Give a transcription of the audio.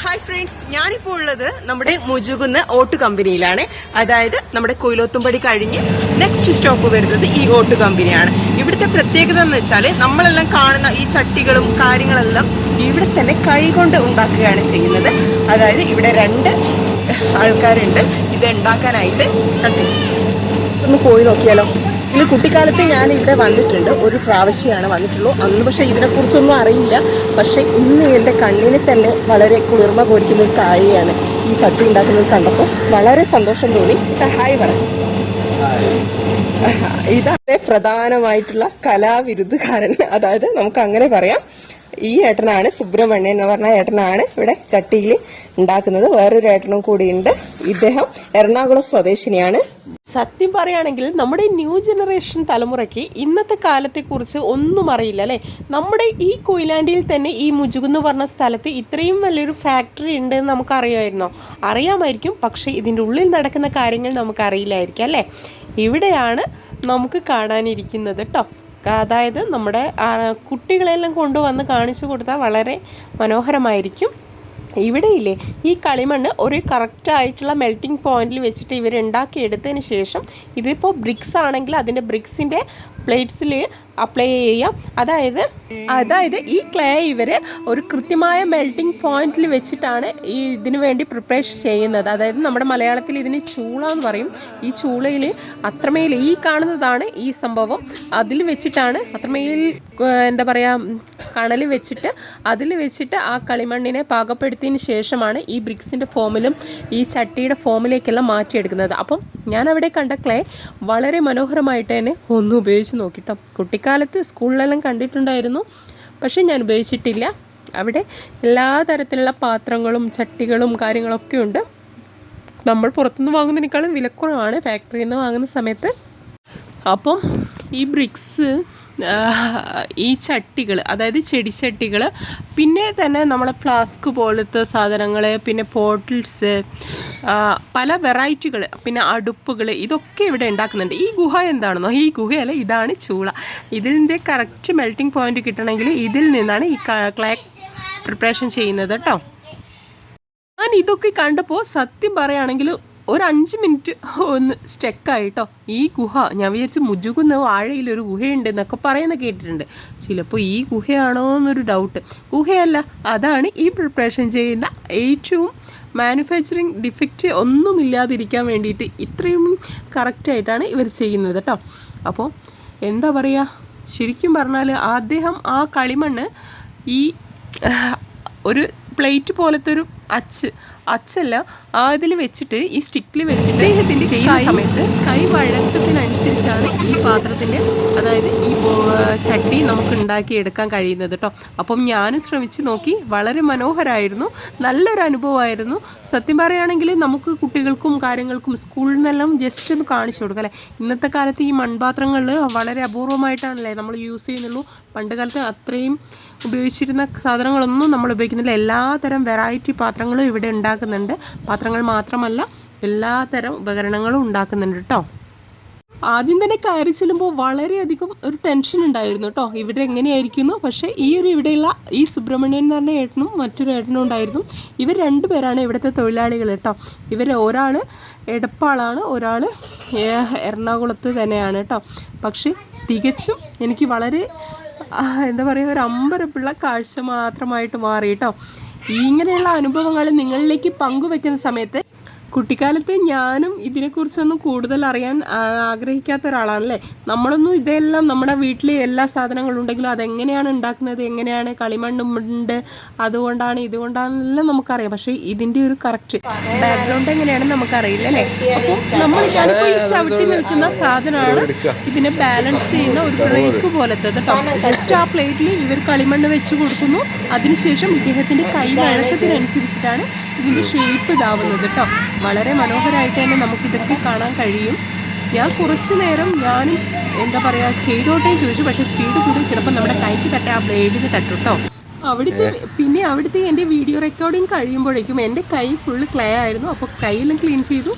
Hi friends ഞാനിപ്പോൾ ഉള്ളത് നമ്മുടെ മുജുകുന്ന് ഓട്ട് കമ്പനിയിലാണ്. അതായത് നമ്മുടെ കൊയിലോത്തുംപടി കഴിഞ്ഞ് നെക്സ്റ്റ് സ്റ്റോപ്പ് വരുന്നത് ഈ ഓട്ട് കമ്പനിയാണ്. ഇവിടുത്തെ പ്രത്യേകത എന്ന് വെച്ചാൽ നമ്മളെല്ലാം കാണുന്ന ഈ ചട്ടികളും കാര്യങ്ങളെല്ലാം ഇവിടെ തന്നെ കൈകൊണ്ട് ഉണ്ടാക്കുകയാണ് ചെയ്യുന്നത്. അതായത് ഇവിടെ രണ്ട് ആൾക്കാരുണ്ട്. ഇത് ഉണ്ടാക്കാനായിട്ട് ഒന്ന് പോയി നോക്കിയാലോ? ഇത് കുട്ടിക്കാലത്ത് ഞാൻ ഇവിടെ വന്നിട്ടുണ്ട്. ഒരു പ്രാവശ്യമാണ് വന്നിട്ടുള്ളൂ. അന്ന് പക്ഷേ ഇതിനെക്കുറിച്ചൊന്നും അറിയില്ല. പക്ഷേ ഇന്ന് എന്റെ കണ്ണിന് തന്നെ വളരെ കുളിർമ കോരിക്കുന്ന ഒരു കാഴ്ചയാണ് ഈ ചട്ടി ഉണ്ടാക്കുന്നത് കണ്ടപ്പോൾ വളരെ സന്തോഷം തോന്നി. ഹായ് പറ. ഇതാണ് പ്രധാനമായിട്ടുള്ള കലാവിരുദ്ധകാരൻ. അതായത് നമുക്ക് അങ്ങനെ പറയാം. ഈ ഏട്ടനാണ് സുബ്രഹ്മണ്യൻ എന്ന് പറഞ്ഞ ഏട്ടനാണ് ഇവിടെ ചട്ടിയിൽ ഉണ്ടാക്കുന്നത്. വേറൊരു ഏട്ടനും കൂടിയുണ്ട് ഇദ്ദേഹം എറണാകുളം സ്വദേശിനിയാണ്. സത്യം പറയുകയാണെങ്കിൽ നമ്മുടെ ന്യൂ ജനറേഷൻ തലമുറയ്ക്ക് ഇന്നത്തെ കാലത്തെക്കുറിച്ച് ഒന്നും അറിയില്ല അല്ലേ? നമ്മുടെ ഈ കൊയിലാണ്ടിയിൽ തന്നെ ഈ മുജുകുന്ന് പറഞ്ഞ സ്ഥലത്ത് ഇത്രയും വലിയൊരു ഫാക്ടറി ഉണ്ട് എന്ന് നമുക്കറിയാമായിരുന്നോ? അറിയാമായിരിക്കും പക്ഷേ ഇതിന്റെ ഉള്ളിൽ നടക്കുന്ന കാര്യങ്ങൾ നമുക്കറിയില്ലായിരിക്കും അല്ലേ? ഇവിടെയാണ് നമുക്ക് കാണാനിരിക്കുന്നത് കേട്ടോ അതായത് നമ്മുടെ കുട്ടികളെല്ലാം കൊണ്ടുവന്ന് കാണിച്ചു കൊടുത്താൽ വളരെ മനോഹരമായിരിക്കും. ഇവിടെയില്ലേ ഈ കളിമണ്ണ് ഒരു കറക്റ്റായിട്ടുള്ള മെൽറ്റിംഗ് പോയിന്റിൽ വെച്ചിട്ട് ഇവർ ഉണ്ടാക്കിയെടുത്തതിന് ശേഷം ഇതിപ്പോൾ ബ്രിക്സ് ആണെങ്കിൽ അതിന്റെ ബ്രിക്സിന്റെ പ്ലേറ്റ്സിൽ അപ്ലൈ ചെയ്യാം. അതായത് അതായത് ഈ ക്ലേ ഇവർ ഒരു കൃത്യമായ മെൽറ്റിംഗ് പോയിന്റിൽ വെച്ചിട്ടാണ് ഈ ഇതിനു വേണ്ടി പ്രിപ്പറേഷൻ ചെയ്യുന്നത്. അതായത് നമ്മുടെ മലയാളത്തിൽ ഇതിന് ചൂള എന്ന് പറയും. ഈ ചൂളയിൽ അത്രമേൽ ഈ കാണുന്നതാണ് ഈ സംഭവം. അതിൽ വെച്ചിട്ടാണ് അത്രമേൽ എന്താ പറയുക കണൽ വെച്ചിട്ട് അതിൽ വെച്ചിട്ട് ആ കളിമണ്ണിനെ പാകപ്പെടുത്തിയതിന് ശേഷമാണ് ഈ ബ്രിക്സിന്റെ ഫോമിലും ഈ ചട്ടിയുടെ ഫോമിലേക്കെല്ലാം മാറ്റിയെടുക്കുന്നത്. അപ്പം ഞാൻ അവിടെ കണ്ട ക്ലേ വളരെ മനോഹരമായിട്ട് തന്നെ ഒന്ന് ഉപയോഗിച്ച് നോക്കിട്ടോ. കുട്ടിക്കാലത്ത് സ്കൂളിലെല്ലാം കണ്ടിട്ടുണ്ടായിരുന്നു. പക്ഷേ ഞാൻ ഉപയോഗിച്ചിട്ടില്ല. അവിടെ എല്ലാ തരത്തിലുള്ള പാത്രങ്ങളും ചട്ടികളും കാര്യങ്ങളൊക്കെ ഉണ്ട്. നമ്മൾ പുറത്തുനിന്ന് വാങ്ങുന്നതിനേക്കാളും വിലക്കുറവാണ് ഫാക്ടറിയിൽ നിന്ന് വാങ്ങുന്ന സമയത്ത്. അപ്പം ഈ ബ്രിക്സ് ഈ ചട്ടികൾ അതായത് ചെടിച്ചട്ടികൾ പിന്നെ തന്നെ നമ്മളെ ഫ്ലാസ്ക് പോലത്തെ സാധനങ്ങൾ പിന്നെ പോട്ടിൽസ് പല വെറൈറ്റികൾ പിന്നെ അടുപ്പുകൾ ഇതൊക്കെ ഇവിടെ ഉണ്ടാക്കുന്നുണ്ട്. ഈ ഗുഹ എന്താണെന്നോ? ഈ ഗുഹയല്ല ഇതാണ് ചൂള. ഇതിന്റെ കറക്റ്റ് മെൽറ്റിംഗ് പോയിന്റ് കിട്ടണമെങ്കിൽ ഇതിൽ നിന്നാണ് ഈ ക്ലേ പ്രിപ്പറേഷൻ ചെയ്യുന്നത് കേട്ടോ ഞാൻ ഇതൊക്കെ കണ്ടപ്പോൾ സത്യം പറയുകയാണെങ്കിൽ ഒരു അഞ്ച് മിനിറ്റ് ഒന്ന് സ്റ്റെക്കായിട്ടോ. ഈ ഗുഹ ഞാൻ വിചാരിച്ചു മുജുകുന്ന വാഴയിലൊരു ഗുഹയുണ്ട് എന്നൊക്കെ പറയുന്ന കേട്ടിട്ടുണ്ട്. ചിലപ്പോൾ ഈ ഗുഹയാണോ എന്നൊരു ഡൗട്ട് ഗുഹയല്ല അതാണ് ഈ പ്രിപ്പറേഷൻ ചെയ്യുന്ന ഏറ്റവും മാനുഫാക്ചറിങ് ഡിഫക്റ്റ് ഒന്നുമില്ലാതിരിക്കാൻ വേണ്ടിയിട്ട് ഇത്രയും കറക്റ്റായിട്ടാണ് ഇവർ ചെയ്യുന്നത് കേട്ടോ അപ്പോൾ എന്താ പറയുക ശരിക്കും പറഞ്ഞാൽ അദ്ദേഹം ആ കളിമണ്ണ് ഈ ഒരു പ്ലേറ്റ് പോലത്തെ ഒരു അച്ച് അച്ചല്ല ആ ഇതിൽ വെച്ചിട്ട് ഈ സ്റ്റിക്കിൽ വെച്ചിട്ട് ഇദ്ദേഹത്തിന്റെ ചെയ്യുന്ന സമയത്ത് കൈ വഴക്കത്തിനനുസരിച്ചാണ് ഈ പാത്രത്തിന്റെ അതായത് ഈ ചട്ടി നമുക്ക് ഉണ്ടാക്കിയെടുക്കാൻ കഴിയുന്നത് കേട്ടോ അപ്പം ഞാനും ശ്രമിച്ച് നോക്കി വളരെ മനോഹരമായിരുന്നു നല്ലൊരു അനുഭവമായിരുന്നു. സത്യം പറയുകയാണെങ്കിൽ നമുക്ക് കുട്ടികൾക്കും കാര്യങ്ങൾക്കും സ്കൂളിൽ നിന്നെല്ലാം ജസ്റ്റ് ഒന്ന് കാണിച്ചു കൊടുക്കാം അല്ലേ ഇന്നത്തെ കാലത്ത് ഈ മൺപാത്രങ്ങൾ വളരെ അപൂർവമായിട്ടാണല്ലേ നമ്മൾ യൂസ് ചെയ്യുന്നുള്ളൂ. പണ്ട് കാലത്ത് അത്രയും ഉപയോഗിച്ചിരുന്ന സാധനങ്ങളൊന്നും നമ്മൾ ഉപയോഗിക്കുന്നില്ല. എല്ലാ തരം വെറൈറ്റി പാത്രങ്ങളും ഇവിടെ ഉണ്ടാക്കുന്നുണ്ട്. പാത്രങ്ങൾ മാത്രമല്ല എല്ലാ തരം ഉപകരണങ്ങളും ഉണ്ടാക്കുന്നുണ്ട് കേട്ടോ ആദ്യം തന്നെ കയറി ചെല്ലുമ്പോൾ വളരെയധികം ഒരു ടെൻഷൻ ഉണ്ടായിരുന്നു കേട്ടോ ഇവിടെ എങ്ങനെയായിരിക്കുന്നു? പക്ഷേ ഈ ഒരു ഇവിടെയുള്ള ഈ സുബ്രഹ്മണ്യൻ എന്ന് പറഞ്ഞ ഏട്ടനും മറ്റൊരു ഏട്ടനും ഉണ്ടായിരുന്നു. ഇവർ രണ്ടുപേരാണ് ഇവിടുത്തെ തൊഴിലാളികൾ കേട്ടോ ഇവർ ഒരാൾ എടപ്പാളാണ് ഒരാൾ എറണാകുളത്ത് തന്നെയാണ് കേട്ടോ പക്ഷേ തികച്ചും എനിക്ക് വളരെ എന്താ പറയുക ഒരു അമ്പരപ്പുള്ള കാഴ്ച മാത്രമായിട്ട് മാറി കേട്ടോ. ഇങ്ങനെയുള്ള അനുഭവങ്ങൾ നിങ്ങളിലേക്ക് പങ്കുവെക്കുന്ന സമയത്ത് കുട്ടിക്കാലത്ത് ഞാനും ഇതിനെക്കുറിച്ചൊന്നും കൂടുതൽ അറിയാൻ ആഗ്രഹിക്കാത്ത ഒരാളാണല്ലേ? നമ്മളൊന്നും ഇതെല്ലാം നമ്മുടെ വീട്ടിൽ എല്ലാ സാധനങ്ങളും ഉണ്ടെങ്കിലും അതെങ്ങനെയാണ് ഉണ്ടാക്കുന്നത് എങ്ങനെയാണ് കളിമണ്ണുണ്ട് അതുകൊണ്ടാണ് ഇതുകൊണ്ടാണെന്നെല്ലാം നമുക്കറിയാം. പക്ഷേ ഇതിന്റെ ഒരു കറക്റ്റ് ബാക്ക്ഗ്രൗണ്ട് എങ്ങനെയാണെന്ന് നമുക്കറിയില്ല അല്ലേ? അപ്പോൾ നമ്മൾ ഞാനിപ്പോൾ ഈ ചവിട്ടി നിൽക്കുന്ന സാധനമാണ് ഇതിനെ ബാലൻസ് ചെയ്യുന്ന ഒരു ബ്രേക്ക് പോലത്തെ ജസ്റ്റ് ആ പ്ലേറ്റിൽ ഇവർ കളിമണ്ണ് വെച്ച് കൊടുക്കുന്നു. അതിനുശേഷം ഇദ്ദേഹത്തിന്റെ കൈ വഴക്കത്തിനനുസരിച്ചിട്ടാണ് ഇതിന്റെ ഷേപ്പ് ഇതാവുന്നത് കേട്ടോ വളരെ മനോഹരമായിട്ട് തന്നെ നമുക്കിതൊക്കെ കാണാൻ കഴിയും. ഞാൻ കുറച്ച് നേരം ഞാനും എന്താ പറയുക ചെയ്തോട്ടേ ചോദിച്ചു. പക്ഷേ സ്പീഡ് കൂടി ചിലപ്പോൾ നമ്മുടെ കൈക്ക് തട്ടേ ആ ബ്ലേഡിന് തട്ടും കേട്ടോ. അവിടുത്തെ പിന്നെ അവിടുത്തെ എന്റെ വീഡിയോ റെക്കോർഡിങ് കഴിയുമ്പോഴേക്കും എന്റെ കൈ ഫുള്ള് ക്ലേ ആയിരുന്നു. അപ്പോൾ കൈയിലും ക്ലീൻ ചെയ്തു.